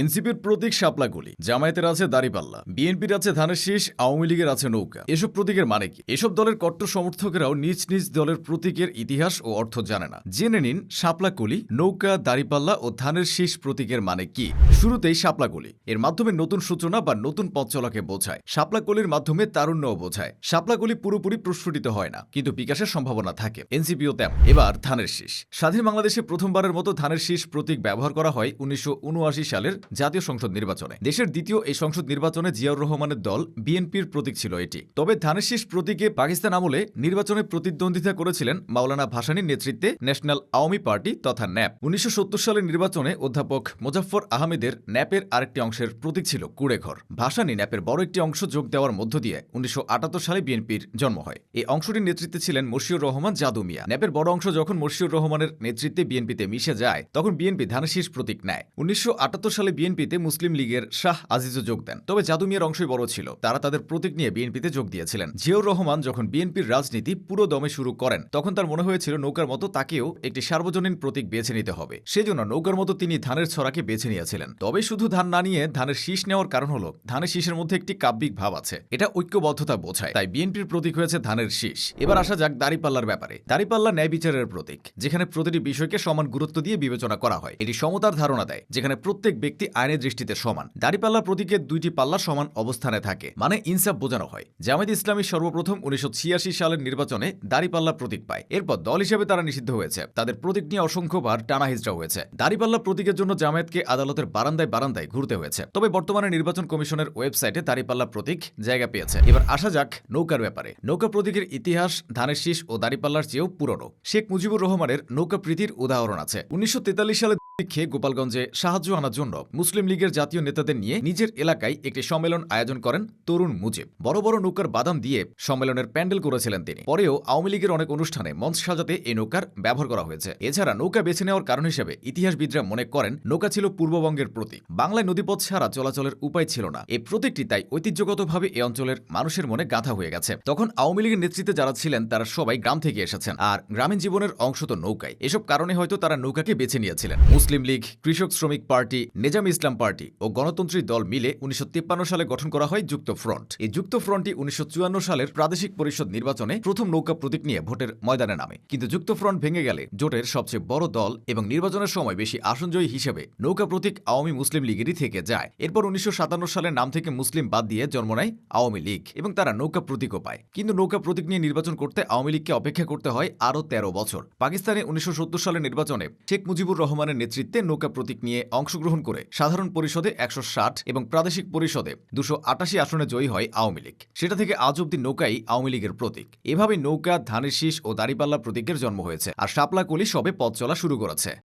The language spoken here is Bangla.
এনসিপির প্রতীক শাপলাগুলি জামায়াতের আছে দাড়িপাল্লা। বিএনপির আছে ধানের শীষ, আওয়ামী লীগের আছে নৌকা। এসব প্রতীকের মানে কি? এসব দলের কট্টর সমর্থকেরাও নিজ নিজ দলের প্রতীকের ইতিহাস ও অর্থ জানে না। জেনে নিন শাপলাকুলি নৌকা, দাড়িপাল্লা ও ধানের শীষ প্রতীকের মানে কি? শুরুতেই শাপলাকুলি এর মাধ্যমে নতুন সূচনা বা নতুন পথ চলাকে বোঝায়। শাপলাকুলির মাধ্যমে তারুণ্যও বোঝায়। শাপলাকুলি পুরোপুরি প্রস্ফুটিত হয় না, কিন্তু বিকাশের সম্ভাবনা থাকে। এনসিপিও তেমন। এবার ধানের শীষ। স্বাধীন বাংলাদেশে প্রথমবারের মতো ধানের শীষ প্রতীক ব্যবহার করা হয় উনিশশো উনআশি সালের জাতীয় সংসদ নির্বাচনে। দেশের দ্বিতীয় এই সংসদ নির্বাচনে জিয়াউর রহমানের দল বিএনপির প্রতীক ছিল এটি। তবে ধানের শীষ প্রতীকে পাকিস্তান আমলে নির্বাচনে প্রতিদ্বন্দ্বিতা করেছিলেন মাওলানা ভাসানীর নেতৃত্বে ন্যাশনাল আওয়ামী পার্টি তথা ন্যাপ। উনিশশো সালের নির্বাচনে অধ্যাপক মোজাফফর আহমেদের ন্যাপের আরেকটি অংশের প্রতীক ছিল কুড়েঘর। ভাসানী ন্যাপের বড় একটি অংশ যোগ দেওয়ার মধ্য দিয়ে উনিশশো আটাত্তর সালে বিএনপির জন্ম হয়। এই অংশটির নেতৃত্বে ছিলেন মশিউর রহমান জাদু মিয়া। ন্যাপের বড় অংশ যখন মশিউর রহমানের নেতৃত্বে বিএনপিতে মিশে যায়, তখন বিএনপি ধানের শীষ প্রতীক নেয়। উনিশশো সালে বিএনপিতে মুসলিম লীগের শাহ আজিজও যোগ দেন। তবে জাদু মিয়ার অংশই বড় ছিল। তারা তাদের প্রতীক নিয়ে বিএনপিতে যোগ দিয়েছিলেন। জিয়াউর রহমান যখন বিএনপির রাজনীতি পুরো দমে শুরু করেন, তখন তার মনে হয়েছিল নৌকার মতো তাকেও একটি সার্বজনীন প্রতীক বেছে নিতে হবে। সেজন্য নৌকার মতো তিনি ধানের ছড়াকে বেছে নিয়েছিলেন। তবে শুধু ধান না নিয়ে ধানের শীষ নেওয়ার কারণ হলো, ধানের শীষের মধ্যে একটি কাব্যিক ভাব আছে। এটা ঐক্যবদ্ধতা বোঝায়। তাই বিএনপির প্রতীক হয়েছে ধানের শীষ। এবার আসা যাক দাড়িপাল্লার ব্যাপারে। দাড়িপাল্লা ন্যায় বিচারের প্রতীক, যেখানে প্রতিটি বিষয়কে সমান গুরুত্ব দিয়ে বিবেচনা করা হয়, এটি সমতার ধারণা দেয়, যেখানে প্রত্যেক ব্যক্তি আইনের দৃষ্টিতে সমান। দাড়িপাল্লা প্রতীকের দুইটি পাল্লা সমান অবস্থানে থাকে মানে ইনসাফ বোঝানো হয়। জামায়াত ইসলামী সর্বপ্রথম উনিশশো ছিয়াশি সালের নির্বাচনে দাড়িপাল্লা প্রতীক পায়। এরপর দল হিসেবে তারা নিষিদ্ধ হয়েছে। তাদের প্রতীক নিয়ে অসংখ্যবার টানা হিজড়া হয়েছে। দাড়িপাল্লা প্রতীকের জন্য জামায়াতকে আদালতের বারান্দায় বারান্দায় ঘুরতে হয়েছে। তবে বর্তমানে নির্বাচন কমিশনের ওয়েবসাইটে দাড়িপাল্লা প্রতীক জায়গা পেয়েছে। এবার আসা যাক নৌকার ব্যাপারে। নৌকা প্রতীকের ইতিহাস, ধানের শীষ ও দাড়িপাল্লার চেয়েও পুরনো। শেখ মুজিবুর রহমানের নৌকা প্রীতির উদাহরণ আছে। উনিশশো তেতাল্লিশ সালে লক্ষ্যে গোপালগঞ্জে সাহায্য আনার জন্য মুসলিম লীগের জাতীয় নেতাদের নিয়ে নিজের এলাকায় একটি সম্মেলন আয়োজন করেন তরুণ মুজিব। বড় বড় নৌকার বাদাম দিয়ে সম্মেলনের প্যান্ডেল করেছিলেন তিনি। পরেও আওয়ামী লীগের অনেক অনুষ্ঠানে মঞ্চ সাজাতে এই নৌকার ব্যবহার করা হয়েছে। এছাড়া নৌকা বেছে নেওয়ার কারণ হিসেবে ইতিহাসবিদরা মনে করেন, নৌকা ছিল পূর্ববঙ্গের প্রতীক। বাংলায় নদীপথ ছাড়া চলাচলের উপায় ছিল না। এই প্রতীকটি তাই ঐতিহ্যগতভাবে এ অঞ্চলের মানুষের মনে গাঁথা হয়ে গেছে। তখন আওয়ামী লীগের নেতৃত্বে যারা ছিলেন, তারা সবাই গ্রাম থেকে এসেছেন। আর গ্রামীণ জীবনের অংশ তো নৌকায়। এসব কারণে হয়তো তারা নৌকাকে বেছে নিয়েছিলেন। মুসলিম লীগ, কৃষক শ্রমিক পার্টি, নেজাম ইসলাম পার্টি ও গণতন্ত্রী দল মিলে উনিশশো তিপ্পান্ন সালে গঠন করা হয় যুক্ত ফ্রন্ট। এই যুক্ত ফ্রন্টটি উনিশশো চুয়ান্ন সালের প্রাদেশিক পরিষদ নির্বাচনে প্রথম নৌকা প্রতীক নিয়ে ভোটের ময়দানে নামে। কিন্তু যুক্ত ফ্রন্ট ভেঙে গেলে জোটের সবচেয়ে বড় দল এবং নির্বাচনের সময় বেশি আসনজয়ী হিসেবে নৌকা প্রতীক আওয়ামী মুসলিম লীগেরই থেকে যায়। এরপর উনিশশো সালের নাম থেকে মুসলিম বাদ দিয়ে জন্ম নেয় আওয়ামী লীগ এবং তারা নৌকা প্রতীকও পায়। কিন্তু নৌকা প্রতীক নিয়ে নির্বাচন করতে আওয়ামী লীগকে অপেক্ষা করতে হয় আরও তেরো বছর। পাকিস্তানে উনিশশো সালের নির্বাচনে শেখ মুজিবুর রহমানের নেতৃত্বে নৌকা প্রতীক নিয়ে অংশগ্রহণ করে সাধারণ পরিষদে একশো ষাট এবং প্রাদেশিক পরিষদে দুশো আসনে জয়ী হয় আওয়ামী লীগ। সেটা থেকে আজ অব্দি নৌকাই আওয়ামী লীগের প্রতীক। এভাবে নৌকা, ধানের শীষ ও দাড়িপাল্লা প্রতীকের জন্ম হয়েছে। আর শাপলাকলি সবে পথ চলা শুরু করেছে।